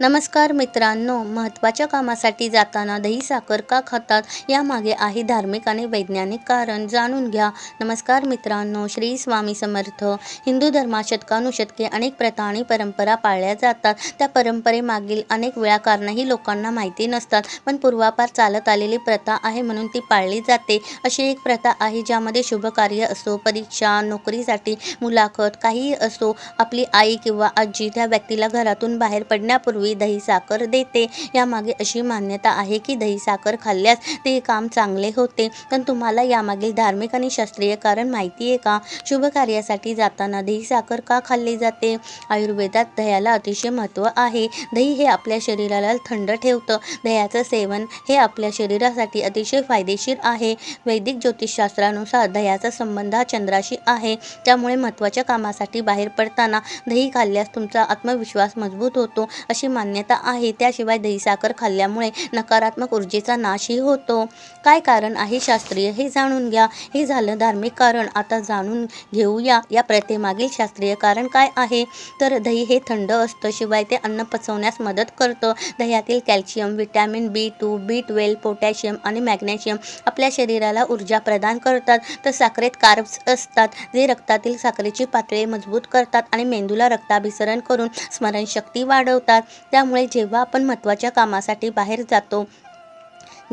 नमस्कार मित्रांनो महत्त्वाच्या कामासाठी जाताना दही साखर का खातात यामागे आहे धार्मिक आणि वैज्ञानिक कारण. जाणून घ्या. नमस्कार मित्रांनो श्री स्वामी समर्थ. हिंदू धर्मात शतकानुशतके अनेक प्रथा आणि परंपरा पाळल्या जातात. त्या परंपरेमागील अनेक वेळा कारणंही लोकांना माहिती नसतात पण पूर्वापार चालत आलेली प्रथा आहे म्हणून ती पाळली जाते. अशी एक प्रथा आहे ज्यामध्ये शुभ कार्य असो परीक्षा नोकरीसाठी मुलाखत काहीही असो आपली आई किंवा आजी त्या व्यक्तीला घरातून बाहेर पडण्यापूर्वी दही साखर देते. यामागे अशी मान्यता आहे की दही साखर खाल्ल्यास ते काम चांगले होते. पण तुम्हाला यामागील धार्मिक आणि शास्त्रीय कारण माहिती आहे का? शुभ कार्यासाठी जाताना दही साखर का खाल्ली जाते? आयुर्वेदात दह्याला अतिशय महत्त्व आहे. दही हे आपल्या शरीराला थंड ठेवतं. दह्याचं सेवन हे आपल्या शरीरासाठी अतिशय फायदेशीर आहे. वैदिक ज्योतिषशास्त्रानुसार दह्याचा संबंध हा चंद्राशी आहे. त्यामुळे महत्त्वाच्या कामासाठी बाहेर पडताना दही खाल्ल्यास तुमचा आत्मविश्वास मजबूत होतो. अशी मान्यता आहे. त्याशिवाय दही साखर खाल्ल्यामुळे नकारात्मक ऊर्जेचा नाशही होतो. काय कारण आहे शास्त्रीय हे जाणून घ्या. हे झालं धार्मिक कारण. आता जाणून घेऊया या प्रथेमागील शास्त्रीय कारण काय आहे? तर दही हे थंड असतं. शिवाय ते अन्न पचवण्यास मदत करतं. दह्यातील calcium vitamin B two B twelve potassium आणि मॅग्नेशियम आपल्या शरीराला ऊर्जा प्रदान करतात. तर साखरेत कार्ब्स असतात जे रक्तातील साखरेची पातळी मजबूत करतात आणि मेंदूला रक्ताभिसरण करून स्मरणशक्ती वाढवतात. त्यामुळे जेव्हा आपण महत्त्वाच्या कामासाठी बाहेर जातो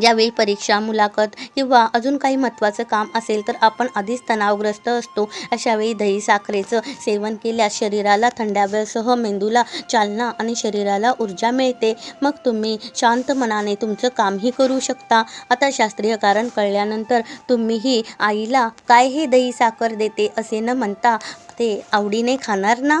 ज्यावेळी परीक्षा मुलाखत किंवा अजून काही महत्त्वाचं काम असेल तर आपण आधीच तणावग्रस्त असतो. अशावेळी दही साखरेचं सेवन केल्यास शरीराला थंडाव्यासह मेंदूला चालना आणि शरीराला ऊर्जा मिळते. मग तुम्ही शांत मनाने तुमचं कामही करू शकता. आता शास्त्रीय कारण कळल्यानंतर तुम्हीही आईला काय हे दही साखर देते? असे न म्हणता ते आवडीने खाणार ना?